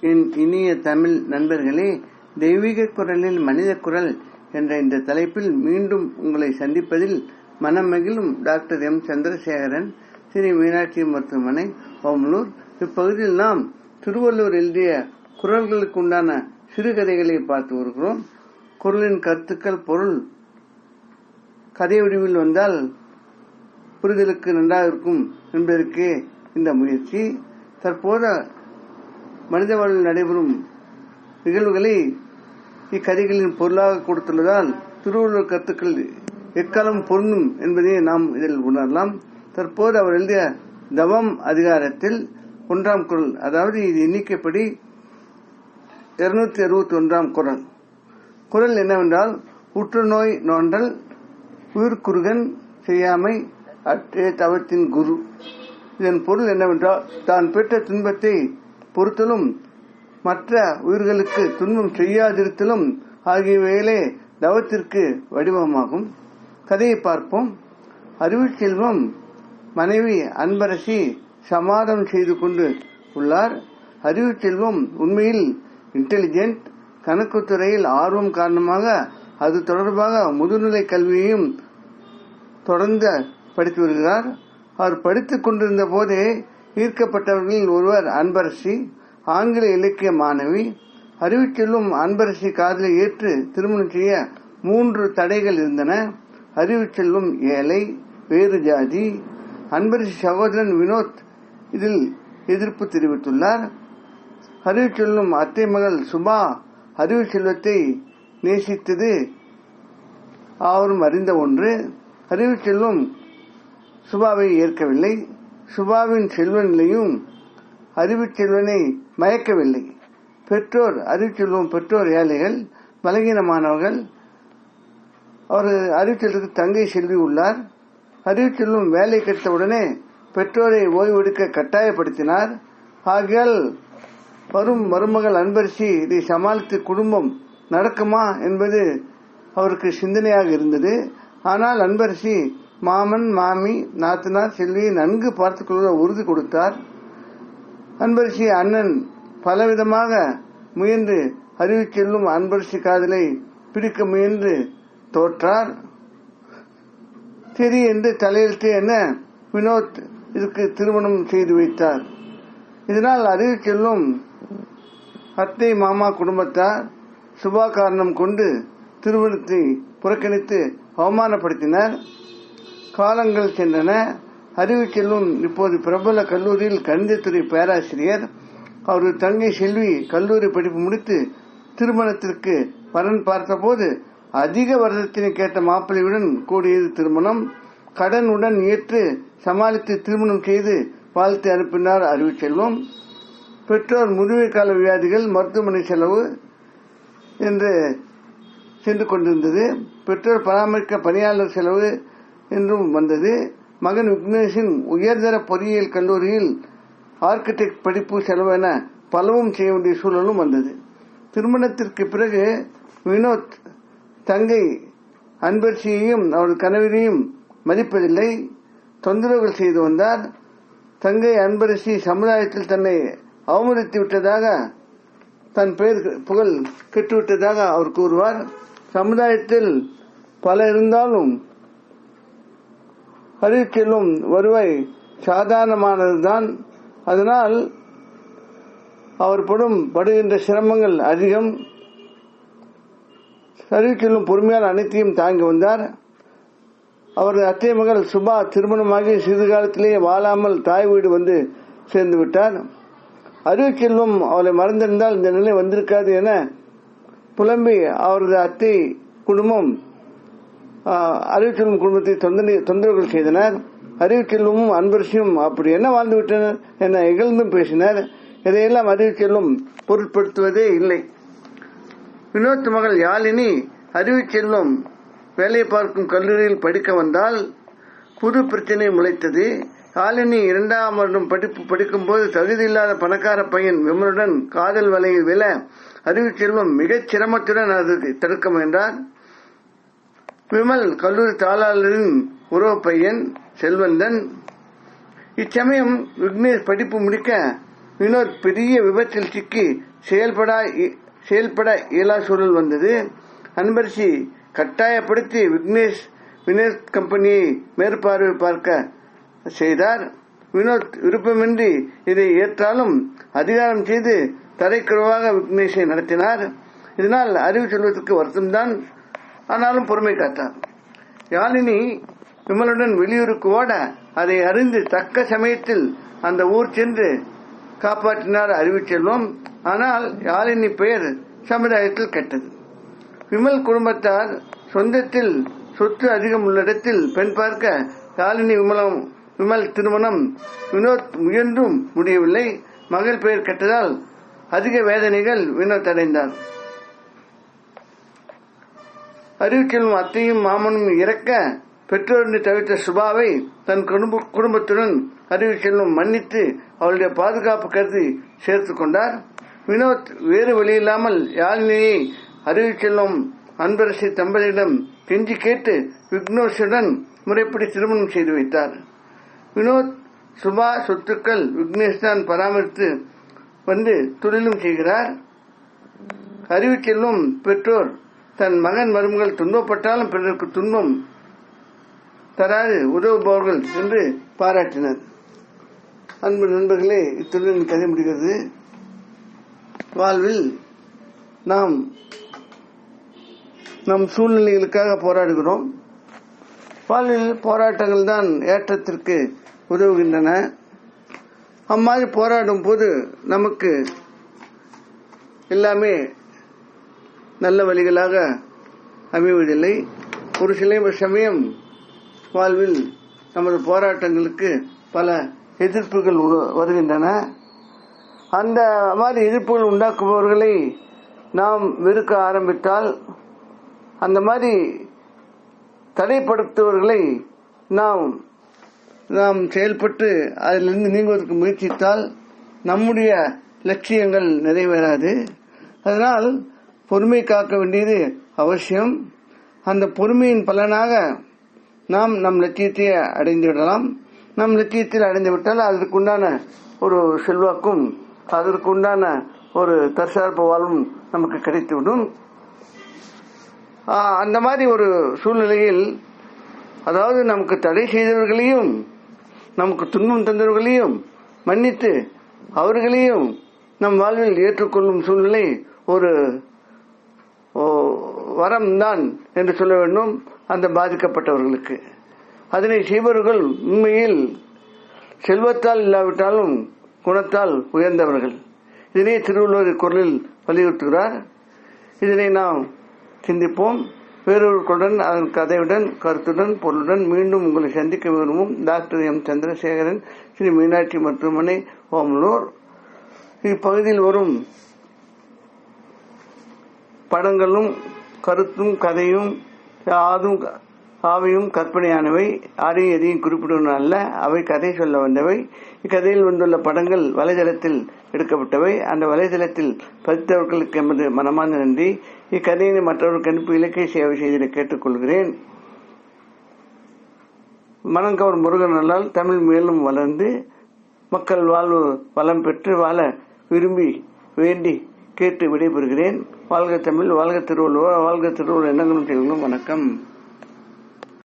என் இனிய தமிழ் நண்பர்களே தெய்வீக குரலில் மனித குரல் என்ற இந்த தலைப்பில் மீண்டும் உங்களை சந்திப்பதில் மனம் மகிழும் டாக்டர் எம். சந்திரசேகரன் ஸ்ரீ மீனாட்சி மருத்துவமனை ஓமலூர். இப்பகுதியில் நாம் திருவள்ளூர் எழுதிய குரல்களுக்கு உண்டான சிறுகதைகளை பார்த்து வருகிறோம். குரலின் கருத்துக்கள் பொருள் கதை வடிவில் வந்தால் புரிதலுக்கு நன்றாக இருக்கும் என்பதற்கே இந்த முயற்சி. தற்போது மனித வாழ்வில் நடைபெறும் நிகழ்வுகளை இக்கதைகளின் பொருளாக கொடுத்துள்ளதால் திருவள்ளுவர் கருத்துக்கள் எக்காலம் பொருந்தும் என்பதை நாம் இதில் உணரலாம். தற்போது அவர் எழுதிய தவம் அதிகாரத்தில் ஒன்றாம் குரல் அதாவது இது எண்ணிக்கைப்படி இருநூத்தி அறுபத்தி ஒன்றாம் குரல். குரல் என்னவென்றால் உற்றுநோய் நோண்டல் உயிர்க்குறுகன் செய்யாமை அற்றே தவத்தின் குரு. இதன் பொருள் என்னவென்றால் தான் பெற்ற துன்பத்தை பொறுத்தலும் மற்ற உயிர்களுக்கு துன்பம் செய்யாதிருத்தலும் ஆகியவைகளே தவத்திற்கு வடிவமாகும். கதையை பார்ப்போம். அறிவு செல்வம் மனைவி அன்பரசி சமாதம் செய்து கொண்டு உள்ளார். அறிவு செல்வம் உண்மையில் இன்டெலிஜென்ட் கணக்கு துறையில் ஆர்வம் காரணமாக அது தொடர்பாக முதுநிலை கல்வியையும் தொடர்ந்து படித்து வருகிறார். அவர் படித்துக் கொண்டிருந்த போதே ஈர்க்கப்பட்டவர்களில் ஒருவர் அன்பரசி ஆங்கில இலக்கிய மாணவி அறிவிச்சொல்லும் அன்பரசி காதலை ஏற்று திருமணம் செய்ய மூன்று தடைகள் இருந்தன. அறிவிச்செல்லும் ஏழை வேறு ஜாதி. அன்பரசி சகோதரன் வினோத் இதில் எதிர்ப்பு தெரிவித்துள்ளார். அறிவுச்செல்லும் அத்தை மகள் சுபா அறிவு செல்வத்தை நேசித்தது அவரும் அறிந்த ஒன்று. அறிவு செல்லும் சுபாவை ஏற்கவில்லை. சுபாவின் செல்வனிலையும் அறிவுச்செல்வனை அறிவு செல்வனை மயக்கவில்லை. பெற்றோர் அறிவுச்செல்வம் பெற்றோர் ஏழைகள் பலகீனமானவர்கள். அவர் அறிவுச்செல்வத்துக்கு தங்கை செல்வி உள்ளார். அறிவுச்செல்வம் வேலை கிடைத்தவுடனே பெற்றோரை ஓய்வெடுக்க கட்டாயப்படுத்தினார். ஆகையால் வரும் மருமகள் அன்பரிசி இதை சமாளித்து குடும்பம் நடக்குமா என்பது அவருக்கு சிந்தனையாக இருந்தது. ஆனால் அன்பரசி மாமன் மாமி நாத்தனார் செல்வியை நன்கு பார்த்துக்கொள்ள உறுதி கொடுத்தார். அன்பரசி அண்ணன் பலவிதமாக முயன்று அறிவு செல்லும் அன்பரசி காதலை பிடிக்க முயன்று தோற்றார். சரி என்று தலையெழுத்து என வினோத் இதுக்கு திருமணம் செய்து வைத்தார். இதனால் அறிவு செல்லும் அத்தை மாமா குடும்பத்தார் சுபா காரணம் கொண்டு திருமணத்தை புறக்கணித்து அவமானப்படுத்தினர். காலங்கள் சென்றன. அறிவு செல்லும் இப்போது பிரபல கல்லூரியில் கணிதத்துறை பேராசிரியர். அவரது தங்கை செல்வி கல்லூரி படிப்பு முடித்து திருமணத்திற்கு வரன் பார்த்தபோது அதிக வருடத்தினை கேட்ட மாப்பிள்ளையுடன் கூடியது திருமணம். கடனுடன் ஏற்று சமாளித்து திருமணம் செய்து வாழ்த்து அனுப்பினார் அறிவு செல்வம் பெற்றோர் முதுமை கால வியாதிகள் மருத்துவமனை செலவு என்று சென்று கொண்டிருந்தது. பெற்றோர் பராமரிக்க பணியாளர் செலவு என்றும் வந்தது. மகன் விக்னேஷின் உயர்தர பொறியியல் கல்லூரியில் ஆர்கிடெக்ட் படிப்பு செலவென பலவும் செய்ய வேண்டிய சூழலும் வந்தது. திருமணத்திற்கு பிறகு வினோத் தங்கை அன்பர்ஷியையும் அவரது கணவரையும் மதிப்பதில்லை. தொந்தரவுகள் செய்து வந்தார். தங்கை அன்பரசி சமுதாயத்தில் தன்னை அவமதித்து விட்டதாக தன் பெயர் புகழ் கெட்டுவிட்டதாக அவர் கூறுவார். சமுதாயத்தில் பல இருந்தாலும் அறிவிச்செல்லும் வருவாய் சாதாரணமானதுதான். அதனால் அவர் படும் படுகின்ற சிரமங்கள் அதிகம். அறிவிச்செல்லும் பொறுமையால் அனைத்தையும் தாங்கி வந்தார். அவரது அத்தை மகள் சுபா திருமணமாகி சிறிது காலத்திலேயே வாழாமல் தாய் வீடு வந்து சேர்ந்து விட்டார். அறிவுச்செல்வம் அவளை மறந்திருந்தால் இந்த நிலை வந்திருக்காது என புலம்பி அவரது அத்தை குடும்பம் அறிவிக்கலும் குடும்பத்தை தொந்தரவுகள் செய்தனர். அறிவிக்கலும் அன்பரசியும் அப்படி என்ன வாழ்ந்து விட்டனர் என இகழ்ந்தும் பேசினர். இதையெல்லாம் அறிவிக்கலும் பொருட்படுத்துவதே இல்லை. வினோத் மகள் யாழினி அறிவிச்செல்லும் வேலை பார்க்கும் கல்லூரியில் படிக்க வந்தால் புது பிரச்சனை முளைத்தது. யாழினி இரண்டாம் வருடம் படிப்பு படிக்கும்போது தகுதி இல்லாத பணக்கார பையன் விமலுடன் காதல் வலையில் விழ அறிவு செல்வம் மிகச் சிரமத்துடன் அது தடுக்க முயன்றார். விமல் கல்லூரி தாளாளரின் உறவு பையன் செல்வந்தன். இச்சமயம் விக்னேஷ் படிப்பு முடிக்க வினோத் பெரிய விபத்தில் சிக்கி செயல்பட செயல்பட இயலா சூழல் வந்தது. அன்பரசி கட்டாயப்படுத்தி விக்னேஷ் வினோத் கம்பெனியை மேற்பார்வை பார்க்க செய்தார். வினோத் விருப்பமின்றி இதை ஏற்றாலும் அதிகாரம் செய்து தரைக்குறவாக விக்னேஷை நடத்தினார். இதனால் அறிவு செல்வதற்கு வருத்தம்தான். ஆனாலும் பொறுமை காத்தார் யாழினி விமலுடன் வெளியூருக்கு ஓட அதை அறிந்து தக்க சமயத்தில் அந்த ஊர் சென்று காப்பாற்றினார் அறிவிச்செல்வம் ஆனால் யாழினி பெயர் சமுதாயத்தில் கெட்டது. விமல் குடும்பத்தார் சொந்தத்தில் சொத்து அதிகம் உள்ள இடத்தில் பெண் பார்க்க யாழினி விமலம் விமல் திருமணம் வினோத் முயன்றும் முடியவில்லை. மகள் பெயர் கெட்டதால் அதிக வேதனைகள் வினோத் அடைந்தார். அறிவுச்செல்வம் அத்தையும் மாமனும் இறக்க பெற்றோரின் தவிர்த்த சுபாவை தன் குடும்ப குடும்பத்துடன் அறிவு செல்லும் மன்னித்து அவளுடைய பாதுகாப்பு கருதி சேர்த்து கொண்டார். வினோத் வேறு வழியில்லாமல் யாழினியை அறிவுச்செல்வம் அன்பரசி தம்பதியிடம் கெஞ்சி கேட்டு விக்னேஷுடன் முறைப்படி திருமணம் செய்து வைத்தார். வினோத் சுபா சொத்துக்கள் விக்னேஷ் தான் பராமரித்து வந்து தொழிலும் செய்கிறார். அறிவுச்செல்வம் பெற்றோர் தன் மகன் மருமகள் துன்பப்பட்டாலும் பிறருக்கு துன்பம் தராது. உதவுபவர்கள் என்று பாராட்டினர். அன்பு நண்பர்களே இத்துடன் கதை முடிகிறது. வாழ்வில் நாம் நம் சூழ்நிலைகளுக்காக போராடுகிறோம். வாழ்வில் போராட்டங்கள் தான் ஏற்றத்திற்கு உதவுகின்றன. அம்மாதிரி போராடும் போது நமக்கு எல்லாமே நல்ல வழிகளாக அமைவதில்லை. ஒரு சில சமயம் வாழ்வில் நமது போராட்டங்களுக்கு பல எதிர்ப்புகள் வருகின்றன. அந்த மாதிரி எதிர்ப்புகள் உண்டாக்குபவர்களை நாம் வெறுக்க ஆரம்பித்தால் அந்த மாதிரி தடைப்படுத்துவர்களை நாம் நாம் செயல்பட்டு அதிலிருந்து நீங்குவதற்கு முயற்சித்தால் நம்முடைய லட்சியங்கள் நிறைவேறாது. அதனால் பொறுமை காக்க வேண்டியது அவசியம். அந்த பொறுமையின் பலனாக நாம் நம் லட்சியத்தை அடைந்து விடலாம் நம் லட்சியத்தில் அடைந்து விட்டால் அதற்குண்டான ஒரு செல்வாக்கும் அதற்குண்டான ஒரு தற்சார்பு வாழ்வும் நமக்கு கிடைத்துவிடும். அந்த மாதிரி ஒரு சூழ்நிலையில் அதாவது நமக்கு தடை செய்தவர்களையும் நமக்கு துன்பம் தந்தவர்களையும் மன்னித்து அவர்களையும் நம் வாழ்வில் ஏற்றுக்கொள்ளும் சூழ்நிலை ஒரு வரம் தான் என்று சொல்ல வேண்டும் அந்த பாதிக்கப்பட்டவர்களுக்கு. அதனை செய்பவர்கள் உண்மையில் செல்வத்தால் இல்லாவிட்டாலும் குணத்தால் உயர்ந்தவர்கள். இதனை திருவள்ளுவர் குரலில் வலியுறுத்துகிறார். இதனை நாம் சிந்திப்போம். வேறொருக்குடன் அதன் கதையுடன் கருத்துடன் பொருளுடன் மீண்டும் உங்களை சந்திக்க விரும்பும் டாக்டர் எம். சந்திரசேகரன் ஸ்ரீ மீனாட்சி மருத்துவமனை ஓமலூர். இப்பகுதியில் வரும் படங்களும் கருத்தும் கதையும் யாதும் ஆவையும் கற்பனையானவை. யாரையும் எதையும் குறிப்பிடுவன அல்ல. அவை கதை சொல்ல வந்தவை. இக்கதையில் வந்துள்ள படங்கள் வலைதளத்தில் எடுக்கப்பட்டவை. அந்த வலைதளத்தில் பதித்தவர்களுக்கு எமது மனமார்ந்த நன்றி. இக்கதையினை மற்றவர்களுக்கு அனுப்பி இலக்கிய சேவை செய்திட கேட்டுக்கொள்கிறேன். மனங்கவர் முருகன் தமிழ் மேலும் வளர்ந்து மக்கள் வாழ்வு வளம் பெற்று வாழ விரும்பி வேண்டி கேட்டு விடைபெறுகிறேன். வாழ்க தமிழ் வாழ்க திருவள்ளுவர் வாழ்க திருவள்ளுவர் எண்ணங்களும் வணக்கம்.